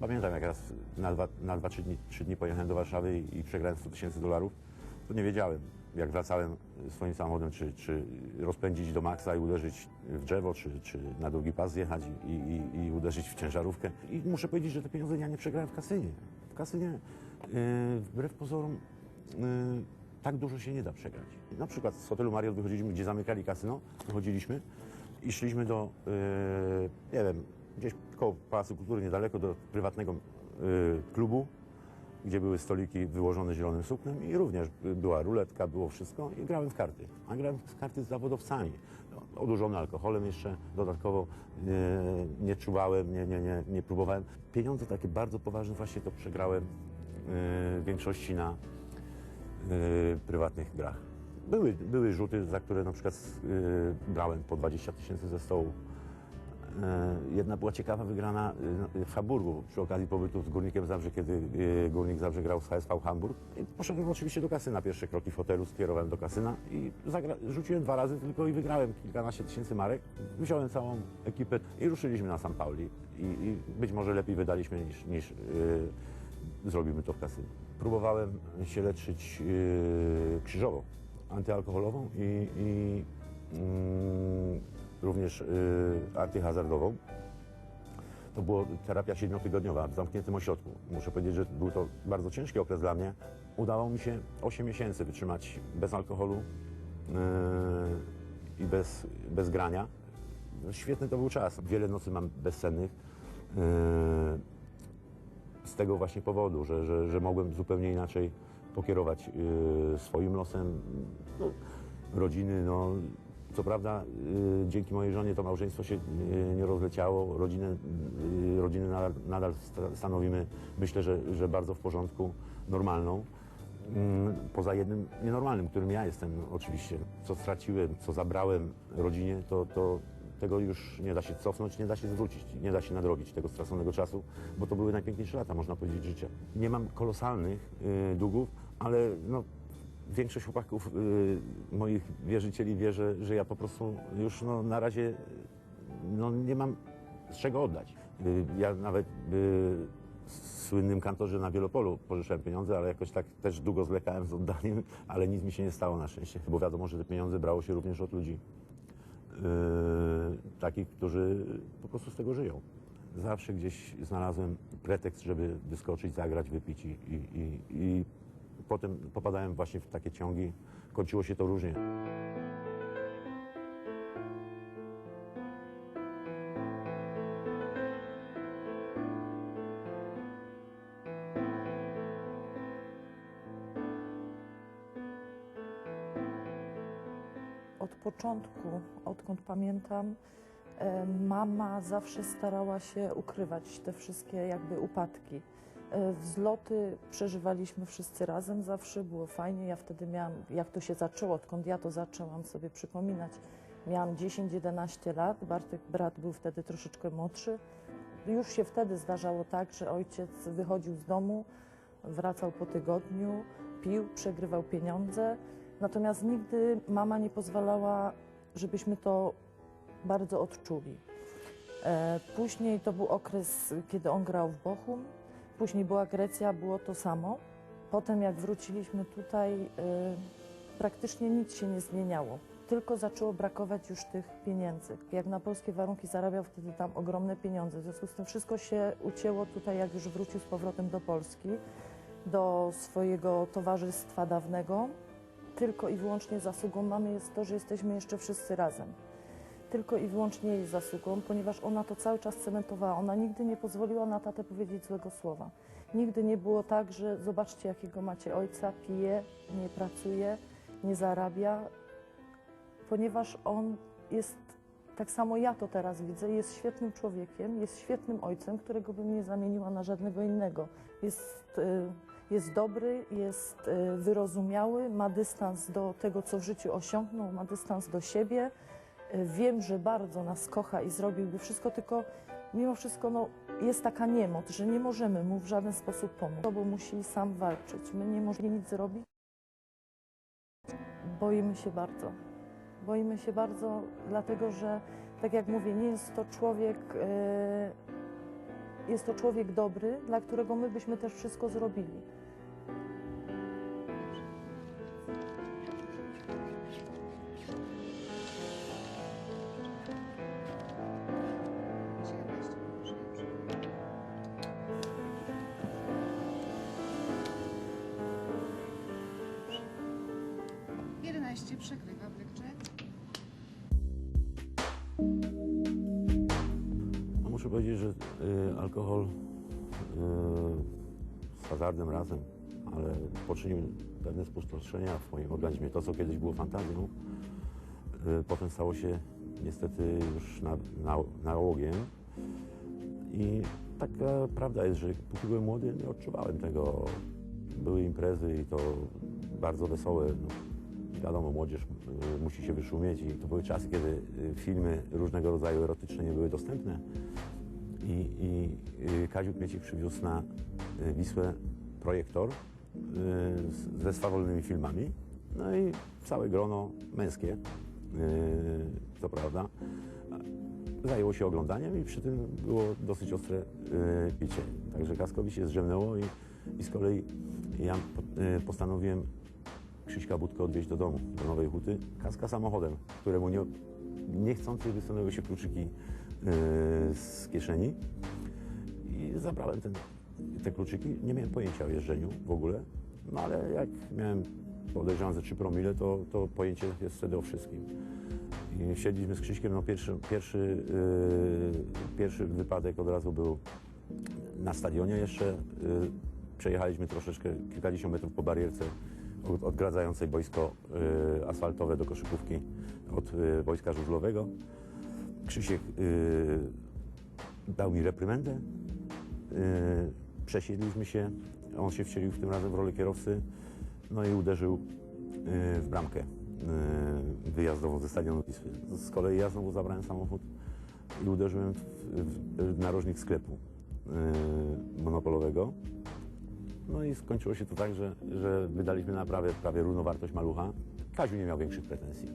Pamiętam, jak raz na dwa, na dwa trzy, dni, trzy dni pojechałem do Warszawy i, i przegrałem 100 tysięcy dolarów, to nie wiedziałem, jak wracałem swoim samochodem, czy, czy rozpędzić do maksa i uderzyć w drzewo, czy, czy na drugi pas zjechać i, i, i uderzyć w ciężarówkę. I muszę powiedzieć, że te pieniądze ja nie przegrałem w kasynie. W kasynie, yy, wbrew pozorom, yy, tak dużo się nie da przegrać. Na przykład z hotelu Marriott wychodziliśmy, gdzie zamykali kasyno, wychodziliśmy i szliśmy do, yy, nie wiem, gdzieś koło Pałacu Kultury, niedaleko do prywatnego yy, klubu, gdzie były stoliki wyłożone zielonym suknem i również była ruletka, było wszystko i grałem w karty. A grałem w karty z zawodowcami. No, Odurzony alkoholem jeszcze dodatkowo nie, nie czuwałem, nie, nie, nie, nie próbowałem. Pieniądze takie bardzo poważne właśnie to przegrałem yy, w większości na prywatnych grach. Były, były rzuty, za które na przykład brałem po 20 tysięcy ze stołu. E, Jedna była ciekawa wygrana e, w Hamburgu przy okazji pobytu z Górnikiem Zabrze, kiedy e, Górnik Zabrze grał z HSV Hamburg. Poszedłem oczywiście do kasyna, pierwsze kroki w hotelu skierowałem do kasyna i rzuciłem dwa razy tylko i wygrałem kilkanaście tysięcy marek. Wziąłem całą ekipę i ruszyliśmy na San Pauli. I, i być może lepiej wydaliśmy niż, niż e, zrobimy to w kasynie. Próbowałem się leczyć e, krzyżową, antyalkoholową i, i mm, również y, antyhazardową. To była terapia siedmiotygodniowa w zamkniętym ośrodku. Muszę powiedzieć, że był to bardzo ciężki okres dla mnie. Udało mi się 8 miesięcy wytrzymać bez alkoholu yy, i bez, bez grania. Świetny to był czas. Wiele nocy mam bezsennych. Yy, z tego właśnie powodu, że, że, że mogłem zupełnie inaczej pokierować y, swoim losem, no, rodziny. No, co prawda y, dzięki mojej żonie to małżeństwo się y, nie rozleciało, rodzinę, y, rodziny nadal, nadal sta- stanowimy, myślę, że, że bardzo w porządku, normalną. Mm, Poza jednym nienormalnym, którym ja jestem oczywiście. Co straciłem, co zabrałem rodzinie, to, to tego już nie da się cofnąć, nie da się zwrócić, nie da się nadrobić tego straconego czasu, bo to były najpiękniejsze lata, można powiedzieć, życia. Nie mam kolosalnych y, długów, ale no, większość chłopaków, y, moich wierzycieli wie, że, że ja po prostu już no, na razie no, nie mam z czego oddać. Y, ja nawet y, słynnym kantorze na Wielopolu pożyczałem pieniądze, ale jakoś tak też długo zwlekałem z oddaniem, ale nic mi się nie stało na szczęście, bo wiadomo, że te pieniądze brało się również od ludzi yy, takich, którzy po prostu z tego żyją. Zawsze gdzieś znalazłem pretekst, żeby wyskoczyć, zagrać, wypić i, i, i potem popadałem właśnie w takie ciągi. Kończyło się to różnie. Od początku, odkąd pamiętam, e, mama zawsze starała się ukrywać te wszystkie jakby upadki. E, Wzloty przeżywaliśmy wszyscy razem zawsze, było fajnie. Ja wtedy miałam, jak to się zaczęło, odkąd ja to zaczęłam sobie przypominać, miałam 10-11 lat, Bartek, brat był wtedy troszeczkę młodszy. Już się wtedy zdarzało tak, że ojciec wychodził z domu, wracał po tygodniu, pił, przegrywał pieniądze. Natomiast nigdy mama nie pozwalała, żebyśmy to bardzo odczuli. E, Później to był okres, kiedy on grał w Bochum. Później była Grecja, było to samo. Potem jak wróciliśmy tutaj, e, praktycznie nic się nie zmieniało. Tylko zaczęło brakować już tych pieniędzy. Jak na polskie warunki zarabiał wtedy tam ogromne pieniądze. W związku z tym wszystko się ucięło tutaj, jak już wrócił z powrotem do Polski, do swojego towarzystwa dawnego. Tylko i wyłącznie zasługą mamy jest to, że jesteśmy jeszcze wszyscy razem tylko i wyłącznie jej zasługą, ponieważ ona to cały czas cementowała. Ona nigdy nie pozwoliła na tatę powiedzieć złego słowa. Nigdy nie było tak, że zobaczcie, jakiego macie ojca, pije, nie pracuje, nie zarabia, ponieważ on jest, tak samo ja to teraz widzę, jest świetnym człowiekiem, jest świetnym ojcem, którego bym nie zamieniła na żadnego innego. Jest, y, jest dobry, jest y, wyrozumiały, ma dystans do tego, co w życiu osiągnął, ma dystans do siebie. Wiem, że bardzo nas kocha i zrobiłby wszystko, tylko mimo wszystko no, jest taka niemoc, że nie możemy mu w żaden sposób pomóc. Bo musi sam walczyć. My nie możemy nic zrobić. Boimy się bardzo. Boimy się bardzo, dlatego że, tak jak mówię, nie jest to człowiek, e, jest to człowiek dobry, dla którego my byśmy też wszystko zrobili. Jedenaście przegrywa Blackjack. No muszę powiedzieć, że y, alkohol y, z hazardem razem, ale poczynił pewne spustoszenia w moim organizmie. To, co kiedyś było fantazją, y, potem stało się niestety już na, na, nałogiem. I taka prawda jest, że póki byłem młody, nie odczuwałem tego. Były imprezy i to bardzo wesołe. No, wiadomo, młodzież y, musi się wyszumieć i to były czasy, kiedy y, filmy różnego rodzaju erotyczne nie były dostępne. I, i y, Kaziu Kmiecik przywiózł na Wisłę projektor ze swawolnymi filmami. No i całe grono męskie, to prawda, zajęło się oglądaniem i przy tym było dosyć ostre picie. Także Kaskowi się zrzemnęło i, i z kolei ja po- postanowiłem Krzyśka Budkę odwieźć do domu, do Nowej Huty. Kaska samochodem, któremu nie, niechcący wysunęły się kluczyki y, z kieszeni i zabrałem ten, te kluczyki. Nie miałem pojęcia o jeżdżeniu w ogóle, no ale jak miałem podejrzewam ze 3 promile, to, to pojęcie jest wtedy o wszystkim. I siedliśmy z Krzyśkiem, no pierwszy, pierwszy, yy, pierwszy wypadek od razu był na stadionie jeszcze. Yy, przejechaliśmy troszeczkę, kilkadziesiąt metrów po barierce odgradzającej boisko yy, asfaltowe do koszykówki od yy, wojska żużlowego. Krzysiek yy, dał mi reprymendę. Przesiedliśmy się. On się wcielił w tym razem w rolę kierowcy. No i uderzył w bramkę wyjazdową ze stadionu Wisły. Z kolei ja znowu zabrałem samochód i uderzyłem w, narożnik sklepu monopolowego. No i skończyło się to tak, że, że wydaliśmy na prawie, prawie równowartość malucha. Kaziu nie miał większych pretensji.